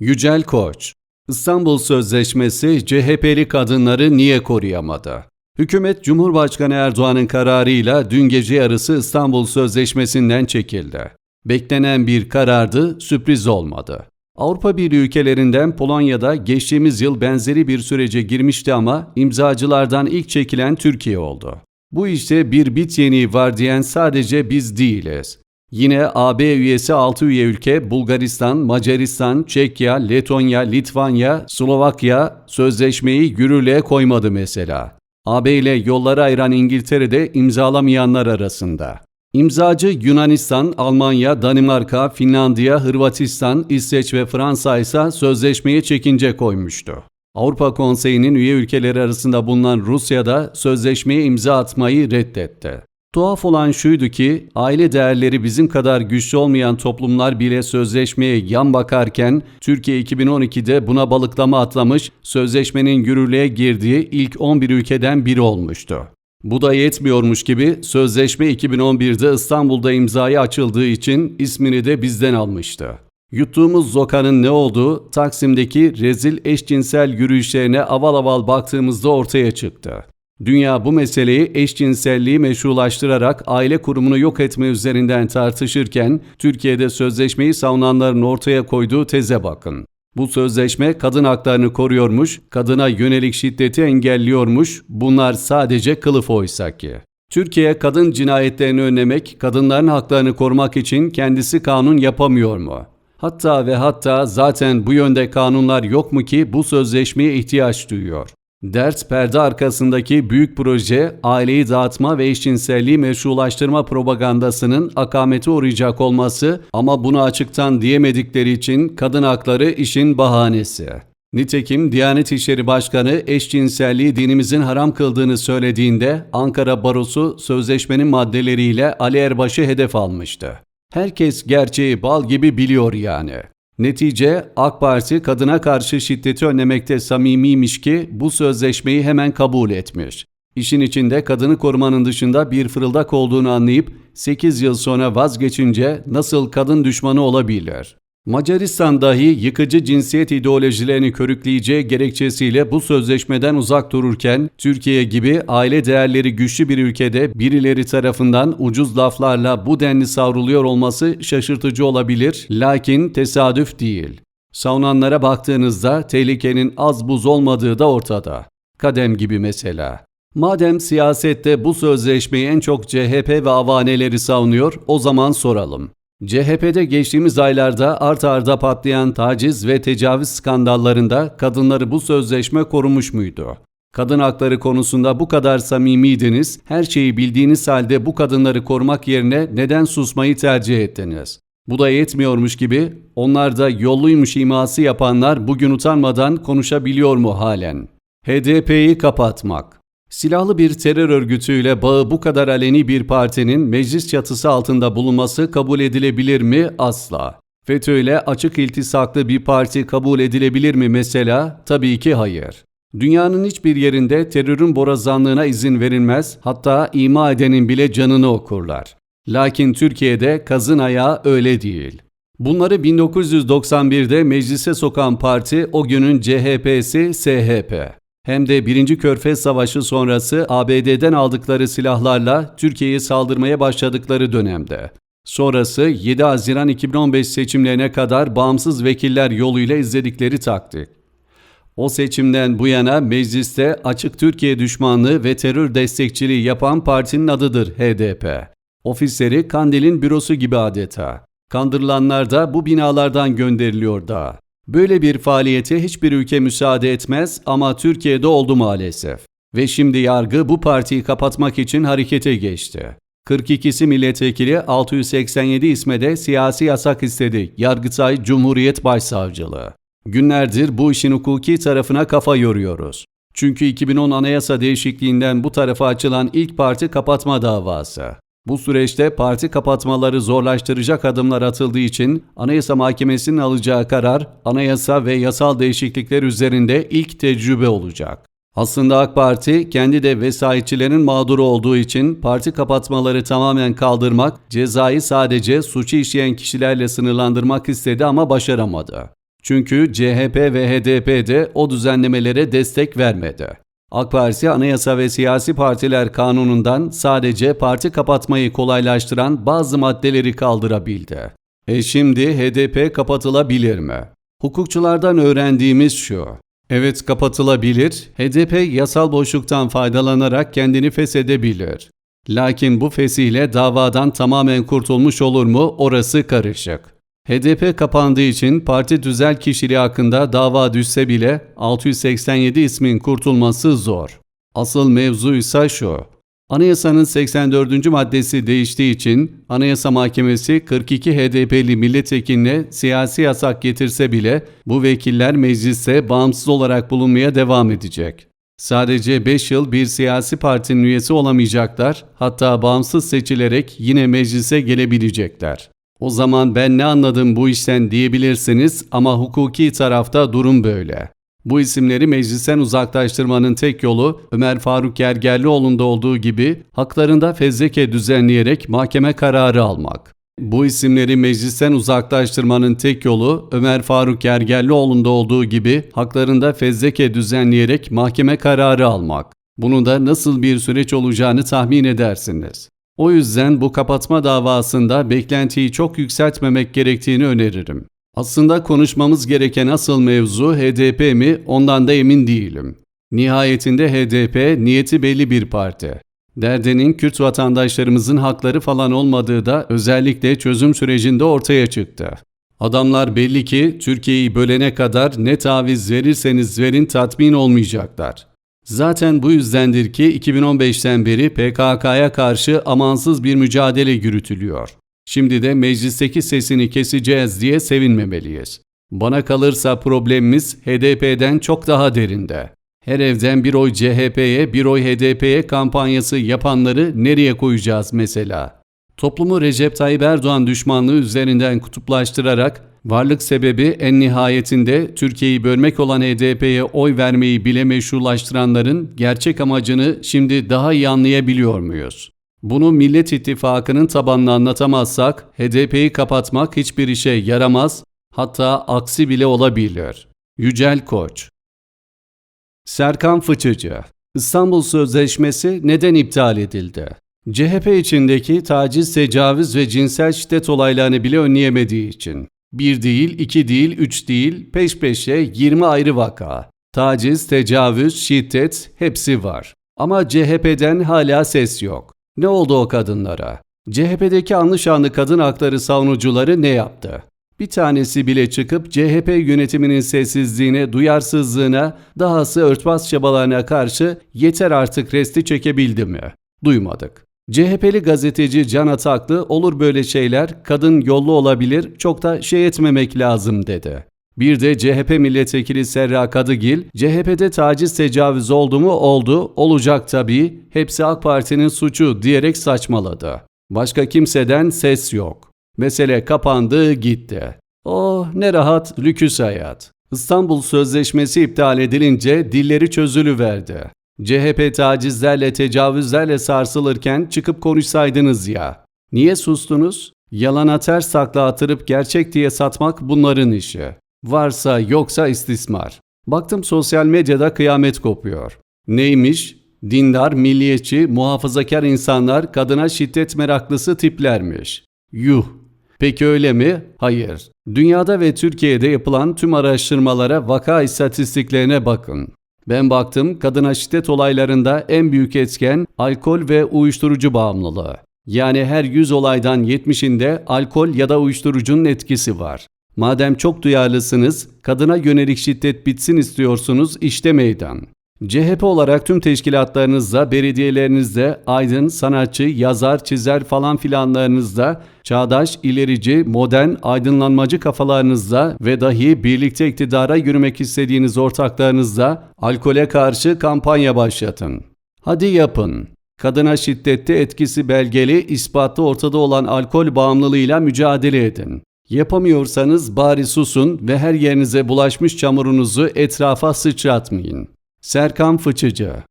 Yücel Koç İstanbul Sözleşmesi CHP'li kadınları niye koruyamadı? Hükümet Cumhurbaşkanı Erdoğan'ın kararıyla dün gece yarısı İstanbul Sözleşmesi'nden çekildi. Beklenen bir karardı, sürpriz olmadı. Avrupa Birliği ülkelerinden Polonya'da geçtiğimiz yıl benzeri bir sürece girmişti ama imzacılardan ilk çekilen Türkiye oldu. Bu işte bir bit yeniği var diyen sadece biz değiliz. Yine AB üyesi 6 üye ülke Bulgaristan, Macaristan, Çekya, Letonya, Litvanya, Slovakya sözleşmeyi yürürlüğe koymadı mesela. AB ile yolları ayıran İngiltere'de imzalamayanlar arasında. İmzacı Yunanistan, Almanya, Danimarka, Finlandiya, Hırvatistan, İsveç ve Fransa ise sözleşmeye çekince koymuştu. Avrupa Konseyi'nin üye ülkeleri arasında bulunan Rusya da sözleşmeye imza atmayı reddetti. Tuhaf olan şuydu ki aile değerleri bizim kadar güçlü olmayan toplumlar bile sözleşmeye yan bakarken Türkiye 2012'de buna balıklama atlamış, sözleşmenin yürürlüğe girdiği ilk 11 ülkeden biri olmuştu. Bu da yetmiyormuş gibi sözleşme 2011'de İstanbul'da imzaya açıldığı için ismini de bizden almıştı. Yuttuğumuz zokanın ne olduğu Taksim'deki rezil eşcinsel yürüyüşlerine aval aval baktığımızda ortaya çıktı. Dünya bu meseleyi eşcinselliği meşrulaştırarak aile kurumunu yok etme üzerinden tartışırken Türkiye'de sözleşmeyi savunanların ortaya koyduğu teze bakın. Bu sözleşme kadın haklarını koruyormuş, kadına yönelik şiddeti engelliyormuş, bunlar sadece kılıf oysa ki. Türkiye kadın cinayetlerini önlemek, kadınların haklarını korumak için kendisi kanun yapamıyor mu? Hatta ve hatta zaten bu yönde kanunlar yok mu ki bu sözleşmeye ihtiyaç duyuyor? Dert perde arkasındaki büyük proje aileyi dağıtma ve eşcinselliği meşrulaştırma propagandasının akamete uğrayacak olması ama bunu açıktan diyemedikleri için kadın hakları işin bahanesi. Nitekim Diyanet İşleri Başkanı eşcinselliği dinimizin haram kıldığını söylediğinde Ankara Barosu sözleşmenin maddeleriyle Ali Erbaş'ı hedef almıştı. Herkes gerçeği bal gibi biliyor yani. Netice AK Parti kadına karşı şiddeti önlemekte samimiymiş ki bu sözleşmeyi hemen kabul etmiş. İşin içinde kadını korumanın dışında bir fırıldak olduğunu anlayıp 8 yıl sonra vazgeçince nasıl kadın düşmanı olabilir? Macaristan dahi yıkıcı cinsiyet ideolojilerini körükleyeceği gerekçesiyle bu sözleşmeden uzak dururken Türkiye gibi aile değerleri güçlü bir ülkede birileri tarafından ucuz laflarla bu denli savruluyor olması şaşırtıcı olabilir lakin tesadüf değil. Savunanlara baktığınızda tehlikenin az buz olmadığı da ortada. Kadem gibi mesela. Madem siyasette bu sözleşmeyi en çok CHP ve avaneleri savunuyor, o zaman soralım. CHP'de geçtiğimiz aylarda art arda patlayan taciz ve tecavüz skandallarında kadınları bu sözleşme korumuş muydu? Kadın hakları konusunda bu kadar samimiydiniz, her şeyi bildiğiniz halde bu kadınları korumak yerine neden susmayı tercih ettiniz? Bu da yetmiyormuş gibi onlar da yolluymuş iması yapanlar bugün utanmadan konuşabiliyor mu halen? HDP'yi kapatmak Silahlı bir terör örgütüyle bağı bu kadar aleni bir partinin meclis çatısı altında bulunması kabul edilebilir mi? Asla. FETÖ ile açık iltisaklı bir parti kabul edilebilir mi mesela? Tabii ki hayır. Dünyanın hiçbir yerinde terörün borazanlığına izin verilmez, hatta ima edenin bile canını okurlar. Lakin Türkiye'de kazın ayağı öyle değil. Bunları 1991'de meclise sokan parti o günün CHP'si SHP hem de 1. Körfez Savaşı sonrası ABD'den aldıkları silahlarla Türkiye'ye saldırmaya başladıkları dönemde. Sonrası 7 Haziran 2015 seçimlerine kadar bağımsız vekiller yoluyla izledikleri taktik. O seçimden bu yana mecliste açık Türkiye düşmanlığı ve terör destekçiliği yapan partinin adıdır HDP. Ofisleri Kandil'in bürosu gibi adeta. Kandırılanlar da bu binalardan gönderiliyor da. Böyle bir faaliyete hiçbir ülke müsaade etmez ama Türkiye'de oldu maalesef. Ve şimdi yargı bu partiyi kapatmak için harekete geçti. 42'si milletvekili 687 isme de siyasi yasak istedi Yargıtay Cumhuriyet Başsavcılığı. Günlerdir bu işin hukuki tarafına kafa yoruyoruz. Çünkü 2010 anayasa değişikliğinden bu tarafa açılan ilk parti kapatma davası. Bu süreçte parti kapatmaları zorlaştıracak adımlar atıldığı için Anayasa Mahkemesi'nin alacağı karar anayasa ve yasal değişiklikler üzerinde ilk tecrübe olacak. Aslında AK Parti kendi de vesayetçilerin mağduru olduğu için parti kapatmaları tamamen kaldırmak, cezayı sadece suçu işleyen kişilerle sınırlandırmak istedi ama başaramadı. Çünkü CHP ve HDP de o düzenlemelere destek vermedi. AK Parti Anayasa ve Siyasi Partiler Kanunu'ndan sadece parti kapatmayı kolaylaştıran bazı maddeleri kaldırabildi. E şimdi HDP kapatılabilir mi? Hukukçulardan öğrendiğimiz şu. Evet kapatılabilir, HDP yasal boşluktan faydalanarak kendini feshedebilir. Lakin bu fesihle davadan tamamen kurtulmuş olur mu orası karışık. HDP kapandığı için parti düzel kişiliği hakkında dava düşse bile 687 ismin kurtulması zor. Asıl mevzu ise şu. Anayasanın 84. maddesi değiştiği için Anayasa Mahkemesi 42 HDP'li milletvekiline siyasi yasak getirse bile bu vekiller mecliste bağımsız olarak bulunmaya devam edecek. Sadece 5 yıl bir siyasi partinin üyesi olamayacaklar, hatta bağımsız seçilerek yine meclise gelebilecekler. O zaman ben ne anladım bu işten diyebilirsiniz ama hukuki tarafta durum böyle. Bu isimleri meclisten uzaklaştırmanın tek yolu Ömer Faruk Gergerlioğlu'nda olduğu gibi haklarında fezleke düzenleyerek mahkeme kararı almak. Bu isimleri meclisten uzaklaştırmanın tek yolu Ömer Faruk Gergerlioğlu'nda olduğu gibi haklarında fezleke düzenleyerek mahkeme kararı almak. Bunu da nasıl bir süreç olacağını tahmin edersiniz. O yüzden bu kapatma davasında beklentiyi çok yükseltmemek gerektiğini öneririm. Aslında konuşmamız gereken asıl mevzu HDP mi ondan da emin değilim. Nihayetinde HDP niyeti belli bir parti. Derdinin Kürt vatandaşlarımızın hakları falan olmadığı da özellikle çözüm sürecinde ortaya çıktı. Adamlar belli ki Türkiye'yi bölene kadar ne taviz verirseniz verin tatmin olmayacaklar. Zaten bu yüzdendir ki 2015'ten beri PKK'ya karşı amansız bir mücadele yürütülüyor. Şimdi de meclisteki sesini keseceğiz diye sevinmemeliyiz. Bana kalırsa problemimiz HDP'den çok daha derinde. Her evden bir oy CHP'ye, bir oy HDP'ye kampanyası yapanları nereye koyacağız mesela? Toplumu Recep Tayyip Erdoğan düşmanlığı üzerinden kutuplaştırarak varlık sebebi en nihayetinde Türkiye'yi bölmek olan HDP'ye oy vermeyi bile meşrulaştıranların gerçek amacını şimdi daha iyi anlayabiliyor muyuz? Bunu Millet İttifakı'nın tabanını anlatamazsak HDP'yi kapatmak hiçbir işe yaramaz, hatta aksi bile olabilir. Yücel Koç Serkan Fıçıcı İstanbul Sözleşmesi neden iptal edildi? CHP içindeki taciz, tecavüz ve cinsel şiddet olaylarını bile önleyemediği için. Bir değil, iki değil, üç değil, peş peşe 20 ayrı vaka. Taciz, tecavüz, şiddet hepsi var. Ama CHP'den hala ses yok. Ne oldu o kadınlara? CHP'deki anlı kadın hakları savunucuları ne yaptı? Bir tanesi bile çıkıp CHP yönetiminin sessizliğine, duyarsızlığına, dahası örtbas çabalarına karşı yeter artık resti çekebildi mi? Duymadık. CHP'li gazeteci Can Ataklı olur böyle şeyler, kadın yollu olabilir, çok da şey etmemek lazım dedi. Bir de CHP milletvekili Serra Kadıgil, CHP'de taciz tecavüz oldu mu oldu, olacak tabii, hepsi AK Parti'nin suçu diyerek saçmaladı. Başka kimseden ses yok. Mesele kapandı gitti. Oh ne rahat lüküs hayat. İstanbul Sözleşmesi iptal edilince dilleri çözülüverdi. CHP tacizlerle tecavüzlerle sarsılırken çıkıp konuşsaydınız ya. Niye sustunuz? Yalana ters takla atırıp gerçek diye satmak bunların işi. Varsa yoksa istismar. Baktım sosyal medyada kıyamet kopuyor. Neymiş? Dindar, milliyetçi, muhafazakar insanlar kadına şiddet meraklısı tiplermiş. Yuh! Peki öyle mi? Hayır. Dünyada ve Türkiye'de yapılan tüm araştırmalara vaka istatistiklerine bakın. Ben baktım kadına şiddet olaylarında en büyük etken alkol ve uyuşturucu bağımlılığı. Yani her 100 olaydan 70'inde alkol ya da uyuşturucunun etkisi var. Madem çok duyarlısınız, kadına yönelik şiddet bitsin istiyorsunuz işte meydan. CHP olarak tüm teşkilatlarınızda, belediyelerinizde, aydın, sanatçı, yazar, çizer falan filanlarınızda, çağdaş, ilerici, modern, aydınlanmacı kafalarınızda ve dahi birlikte iktidara yürümek istediğiniz ortaklarınızda alkole karşı kampanya başlatın. Hadi yapın. Kadına şiddette etkisi belgeli, ispatlı ortada olan alkol bağımlılığıyla mücadele edin. Yapamıyorsanız bari susun ve her yerinize bulaşmış çamurunuzu etrafa sıçratmayın. Serkan Fıçıcı